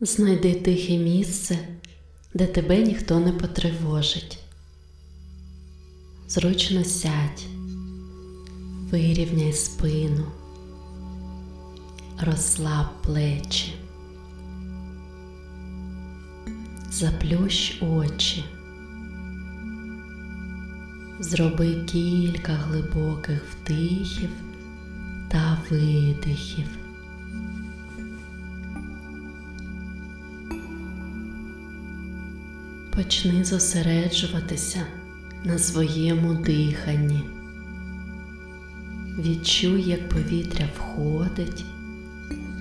Знайди тихе місце, де тебе ніхто не потривожить. Зручно сядь, вирівняй спину, розслаб плечі, заплющ очі, зроби кілька глибоких вдихів та видихів. Почни зосереджуватися на своєму диханні. Відчуй, як повітря входить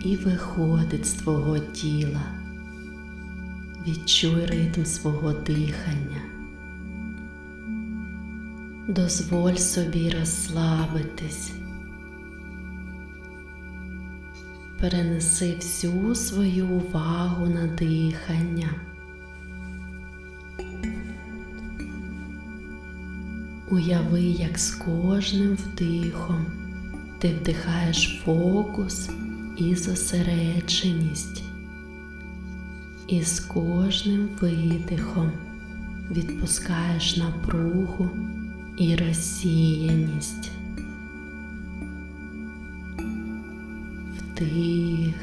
і виходить з твого тіла. Відчуй ритм свого дихання. Дозволь собі розслабитись. Перенеси всю свою увагу на дихання. Уяви, як з кожним вдихом ти вдихаєш фокус і зосередженість, і з кожним видихом відпускаєш напругу і розсіяність. Вдих,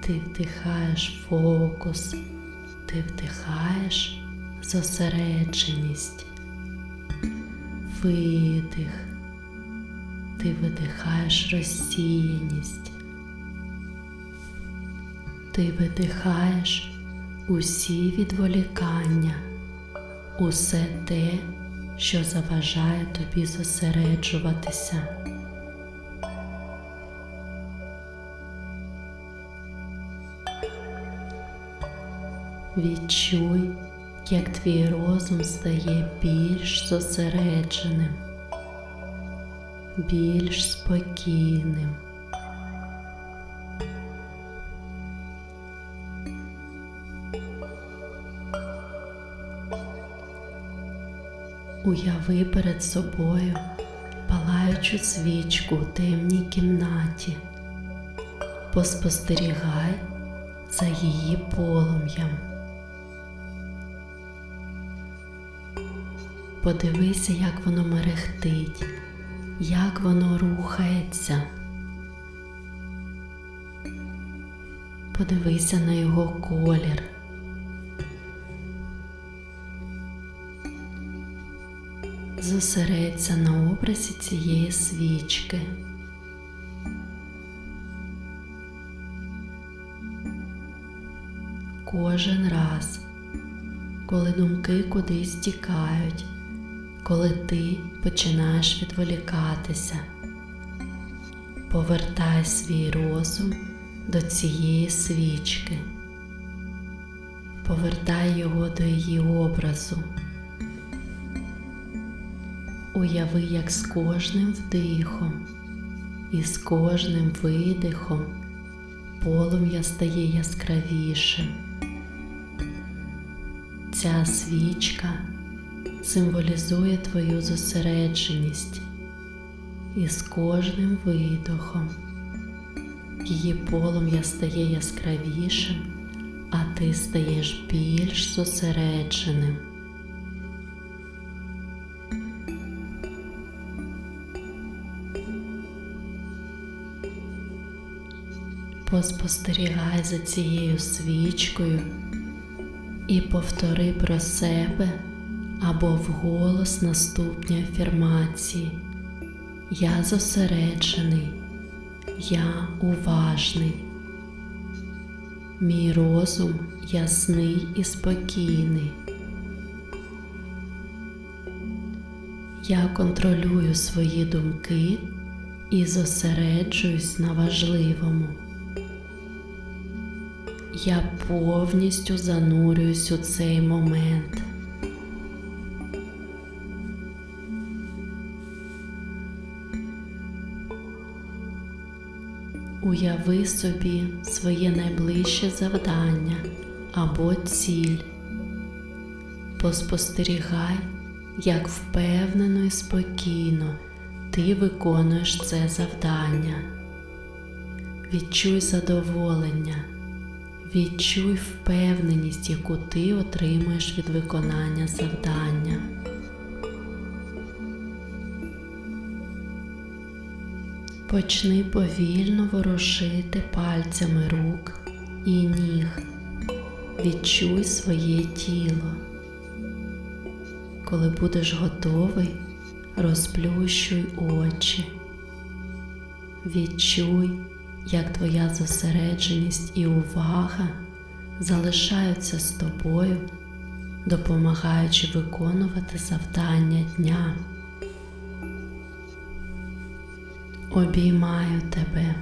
ти вдихаєш фокус, ти вдихаєш зосередженість видих, ти видихаєш розсіяність, ти видихаєш усі відволікання, усе те, що заважає тобі зосереджуватися. Відчуй, як твій розум стає більш зосередженим, більш спокійним. Уяви перед собою палаючу свічку у темній кімнаті. Поспостерігай за її полум'ям. Подивися, як воно мерехтить, як воно рухається. Подивися на його колір. Зосередься на образі цієї свічки. Кожен раз, коли думки кудись тікають, коли ти починаєш відволікатися, повертай свій розум до цієї свічки, повертай його до її образу. Уяви, як з кожним вдихом і з кожним видихом полум'я стає яскравішим. Ця свічка символізує твою зосередженість і з кожним видохом її полум'я стає яскравішим, а ти стаєш більш зосередженим. Поспостерігай за цією свічкою і повтори про себе або вголос наступні афірмації. Я зосереджений, я уважний. Мій розум ясний і спокійний. Я контролюю свої думки і зосереджуюсь на важливому. Я повністю занурююсь у цей момент. Уяви собі своє найближче завдання або ціль. Поспостерігай, як впевнено і спокійно ти виконуєш це завдання. Відчуй задоволення, Відчуй впевненість, яку ти отримуєш від виконання завдання. Почни повільно ворушити пальцями рук і ніг. Відчуй своє тіло. Коли будеш готовий, розплющуй очі. Відчуй, як твоя зосередженість і увага залишаються з тобою, допомагаючи виконувати завдання дня. Обіймаю тебе.